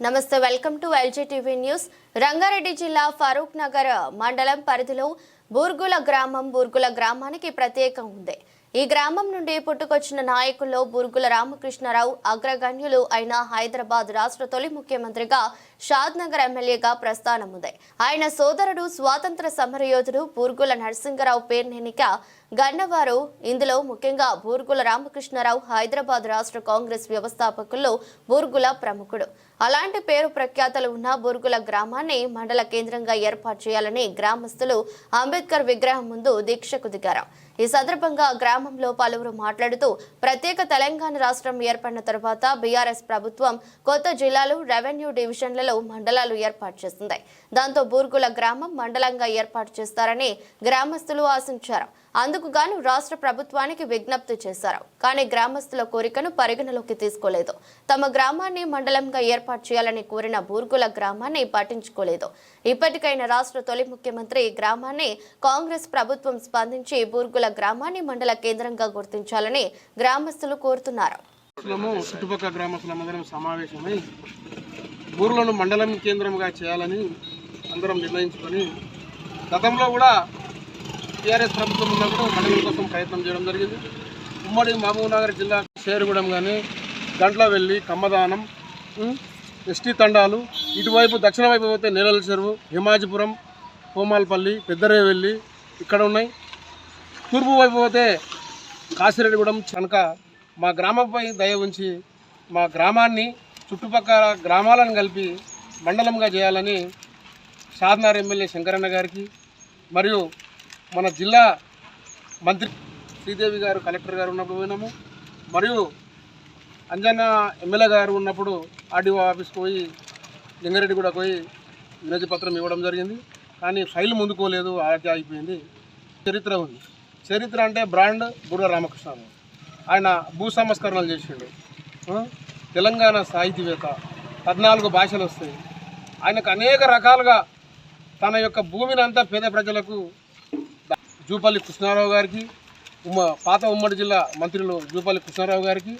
నమస్తే welcome to LG TV news. Rangareddy జిల్లా ఫరూక్ నగర్ మండలం పరిధిలో బూర్గుల గ్రామం బూర్గుల గ్రామానికి ప్రత్యేకం ఉంది. ఈ గ్రామం నుండి పుట్టుకొచ్చిన నాయకుల్లో బూర్గుల రామకృష్ణారావు అగ్రగణ్యులు అయిన హైదరాబాద్ రాష్ట్ర తొలి ముఖ్యమంత్రిగా షాద్ నగర్ ఎమ్మెల్యేగా ప్రస్థానం ఉంది. ఆయన సోదరుడు స్వాతంత్ర సమరయోధుడు బూర్గుల నరసింహరావు పేర్నెనిక గన్నవారు. ఇందులో ముఖ్యంగా బూర్గుల రామకృష్ణారావు హైదరాబాద్ రాష్ట్ర కాంగ్రెస్ వ్యవస్థాపకుల్లో బూర్గుల ప్రముఖుడు. అలాంటి పేరు ప్రఖ్యాతలు ఉన్న బూర్గుల గ్రామాన్ని మండల కేంద్రంగా ఏర్పాటు చేయాలని గ్రామస్తులు అంబేద్కర్ విగ్రహం ముందు దీక్షకు దిగారు. ఈ సందర్భంగా గ్రామంలో పలువురు మాట్లాడుతూ ప్రత్యేక తెలంగాణ రాష్ట్రం ఏర్పడిన తర్వాత బీఆర్ఎస్ ప్రభుత్వం కొత్త జిల్లాలు రెవెన్యూ డివిజన్లలో మండలాలు ఏర్పాటు చేసింది దాంతో బూర్గుల గ్రామం మండలంగా ఏర్పాటు చేస్తారని గ్రామస్తులు ఆశించారు. అందుకు గాను రాష్ట్ర ప్రభుత్వానికి విజ్ఞప్తి చేశారు. కానీ గ్రామస్తుల కోరికను పరిగణలోకి తీసుకోలేదు. తమ గ్రామాన్ని మండలంగా ఏర్పాటు చేయాలని కోరిన బూర్గుల గ్రామాన్ని పట్టించుకోలేదు. ఇప్పటికైనా రాష్ట్ర తొలి ముఖ్యమంత్రి ఈ గ్రామాన్ని కాంగ్రెస్ ప్రభుత్వం స్పందించి బూర్గుల గ్రామాన్ని మండల కేంద్రంగా గుర్తించాలని గ్రామస్తులు కోరుతున్నారు. చుట్టుపక్కల గ్రామస్తులందరం సమావేశమై ఊర్లను మండలం కేంద్రంగా చేయాలని అందరం నిర్ణయించుకొని గతంలో కూడా టీఆర్ఎస్ ప్రభుత్వం ఉన్నప్పుడు మండలం కోసం ప్రయత్నం చేయడం జరిగింది. ఉమ్మడి మహబూబ్నగర్ జిల్లా షేరుగూడెం కానీ గంట్ల వెళ్ళి కమ్మదానం ఎస్టీ తండాలు ఇటువైపు దక్షిణ వైపు పోతే నేలల చెరువు హిమాజిపురం కోమాలపల్లి పెద్దరేవెల్లి ఇక్కడ ఉన్నాయి. తూర్పు వైపు పోతే కాసిరెడ్డిగూడెం కనుక మా గ్రామంపై దయ ఉంచి మా గ్రామాన్ని చుట్టుపక్కల గ్రామాలను కలిపి మండలంగా చేయాలని షాద్నార్ ఎమ్మెల్యే శంకరన్న గారికి మరియు మన జిల్లా మంత్రి శ్రీదేవి గారు కలెక్టర్ గారు ఉన్నప్పుడు పోయినాము. మరియు అంజన్న ఎమ్మెల్యే గారు ఉన్నప్పుడు ఆర్డీఓ ఆఫీస్కి పోయి లింగారెడ్డి కూడా పోయి వినతి పత్రం ఇవ్వడం జరిగింది. కానీ ఫైల్ ముందుకోలేదు ఆగి అయిపోయింది. చరిత్ర ఉంది. చరిత్ర అంటే బ్రాండ్ బుర్ర రామకృష్ణ ఆయన భూ సంస్కరణలు చేసిండు. తెలంగాణ సాహితీవేత్త. పద్నాలుగు భాషలు వస్తాయి. ఆయనకు అనేక రకాలుగా తన యొక్క భూమిని అంతా పేద ప్రజలకు జూపల్లి కృష్ణారావు గారికి ఉమ్మ పాత ఉమ్మడి జిల్లా మంత్రులు జూపల్లి కృష్ణారావు గారికి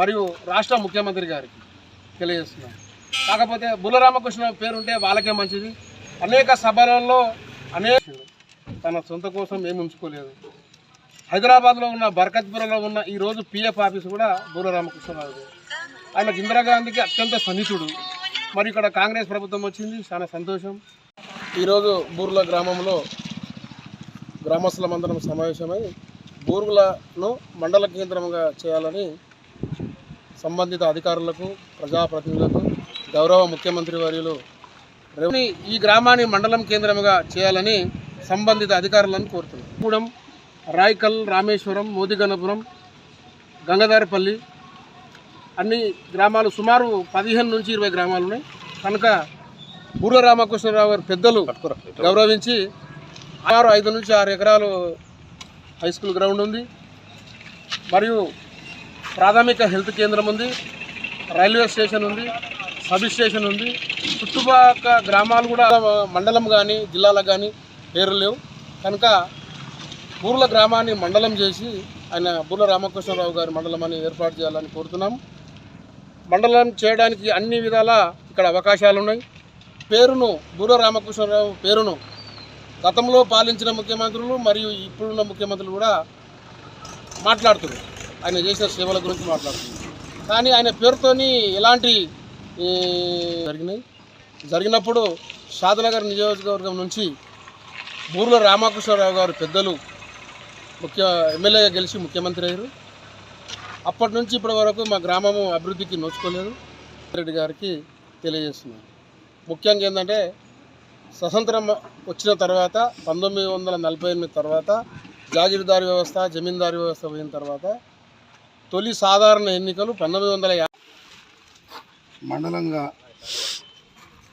మరియు రాష్ట్ర ముఖ్యమంత్రి గారికి తెలియజేస్తున్నాం. కాకపోతే బుల్ల రామకృష్ణ పేరుంటే వాళ్ళకే మంచిది. అనేక సభలలో అనేక తన సొంత కోసం ఏమి ఉంచుకోలేదు. హైదరాబాద్లో ఉన్న బర్కత్పురలో ఉన్న ఈరోజు పిఎఫ్ ఆఫీస్ కూడా బూర రామకృష్ణరావు ఆయన ఇందిరాగాంధీకి అత్యంత సన్నిహితుడు. మరి ఇక్కడ కాంగ్రెస్ ప్రభుత్వం వచ్చింది చాలా సంతోషం. ఈరోజు బూర్ల గ్రామంలో గ్రామస్తులమందరం సమావేశమై బూర్గులను మండల కేంద్రంగా చేయాలని సంబంధిత అధికారులకు ప్రజాప్రతినిధులకు గౌరవ ముఖ్యమంత్రి వర్యులు ఈ గ్రామాన్ని మండలం కేంద్రంగా చేయాలని సంబంధిత అధికారులను కోరుతున్నాం. గూడెం రాయకల్ రామేశ్వరం మోదిగనపురం గంగదారిపల్లి అన్ని గ్రామాలు సుమారు పదిహేను నుంచి ఇరవై గ్రామాలు ఉన్నాయి. కనుక బూర రామకృష్ణరావు గారు పెద్దలు గౌరవించి ఆరు ఐదు నుంచి ఆరు ఎకరాలు హై స్కూల్ గ్రౌండ్ ఉంది. మరియు ప్రాథమిక హెల్త్ కేంద్రం ఉంది. రైల్వే స్టేషన్ ఉంది. సబ్ స్టేషన్ ఉంది. చుట్టుపక్కల గ్రామాలు కూడా మండలం కానీ జిల్లాలకు కానీ పేరు లేవు. కనుక బూర్ల గ్రామాన్ని మండలం చేసి ఆయన బూర్ల రామకృష్ణరావు గారి మండలమాన్ని ఏర్పాటు చేయాలని కోరుతున్నాం. మండలం చేయడానికి అన్ని విధాల ఇక్కడ అవకాశాలు ఉన్నాయి పేరును బూర రామకృష్ణరావు పేరును గతంలో పాలించిన ముఖ్యమంత్రులు మరియు ఇప్పుడున్న ముఖ్యమంత్రులు కూడా మాట్లాడుతున్నారు. ఆయన చేసిన సేవల గురించి మాట్లాడుతున్నారు. కానీ ఆయన పేరుతోని ఎలాంటి జరిగినాయి? జరిగినప్పుడు షాదనగర్ నియోజకవర్గం నుంచి బూర్ల రామకృష్ణరావు గారు పెద్దలు ముఖ్య ఎమ్మెల్యేగా గెలిచి ముఖ్యమంత్రి అయ్యారు. అప్పటి నుంచి ఇప్పటి వరకు మా గ్రామము అభివృద్ధికి నోచుకోలేదు. రెడ్డి గారికి తెలియజేస్తున్నాను. ముఖ్యంగా ఏంటంటే స్వతంత్రం వచ్చిన తర్వాత పంతొమ్మిది వందల నలభై ఎనిమిది తర్వాత జాగీర్దారి వ్యవస్థ జమీందారి వ్యవస్థ పోయిన తర్వాత తొలి సాధారణ ఎన్నికలు పంతొమ్మిది వందల మండలంగా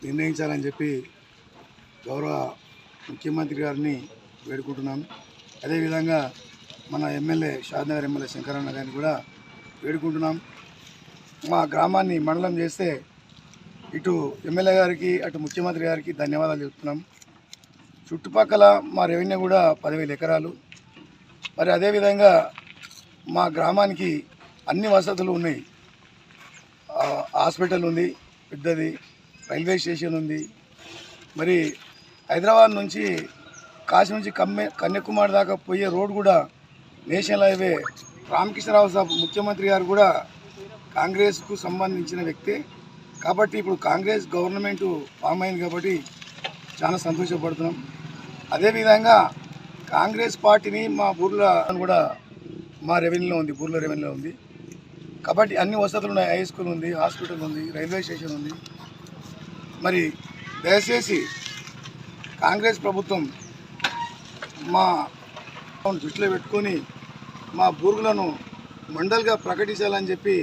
నిర్ణయించాలని చెప్పి గౌరవ ముఖ్యమంత్రి గారిని వేడుకుంటున్నాను అదేవిధంగా మన ఎమ్మెల్యే షాద్నగర్ ఎమ్మెల్యే శంకరన్న గారిని కూడా వేడుకుంటున్నాం. మా గ్రామాన్ని మండలం చేస్తే ఇటు ఎమ్మెల్యే గారికి అటు ముఖ్యమంత్రి గారికి ధన్యవాదాలు చెప్తున్నాం. చుట్టుపక్కల మా రెవెన్యూ కూడా పదివేల ఎకరాలు. మరి అదేవిధంగా మా గ్రామానికి అన్ని వసతులు ఉన్నాయి. హాస్పిటల్ ఉంది పెద్దది రైల్వే స్టేషన్ ఉంది. మరి హైదరాబాద్ నుంచి కాశీ నుంచి కమ్మె కన్యాకుమారి దాకా పోయే రోడ్ కూడా నేషనల్ హైవే రామకృష్ణరావు సాబ్ ముఖ్యమంత్రి గారు కూడా కాంగ్రెస్కు సంబంధించిన వ్యక్తే. కాబట్టి ఇప్పుడు కాంగ్రెస్ గవర్నమెంట్ ఫామ్ అయింది కాబట్టి చాలా సంతోషపడుతున్నాం. అదేవిధంగా కాంగ్రెస్ పార్టీని మా ఊర్లో కూడా మా రెవెన్యూలో ఉంది ఊర్లో రెవెన్యూలో ఉంది. కాబట్టి అన్ని వసతులు ఉన్నాయి హై స్కూల్ ఉంది హాస్పిటల్ ఉంది రైల్వే స్టేషన్ ఉంది. మరి దయచేసి కాంగ్రెస్ ప్రభుత్వం మా దృష్టిలో పెట్టుకొని మా బూరుగులను మండల్గా ప్రకటించాలని చెప్పి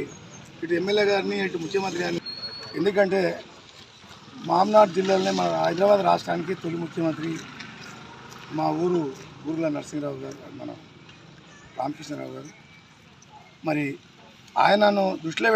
ఇటు ఎమ్మెల్యే గారిని ఇటు ముఖ్యమంత్రి గారిని ఎందుకంటే మామ్నాడ్ జిల్లాలోనే మన హైదరాబాద్ రాష్ట్రానికి తొలి ముఖ్యమంత్రి మా ఊరు ఊరుల నరసింహరావు గారు మన రామకృష్ణరావు గారు. మరి ఆయనను దృష్టిలో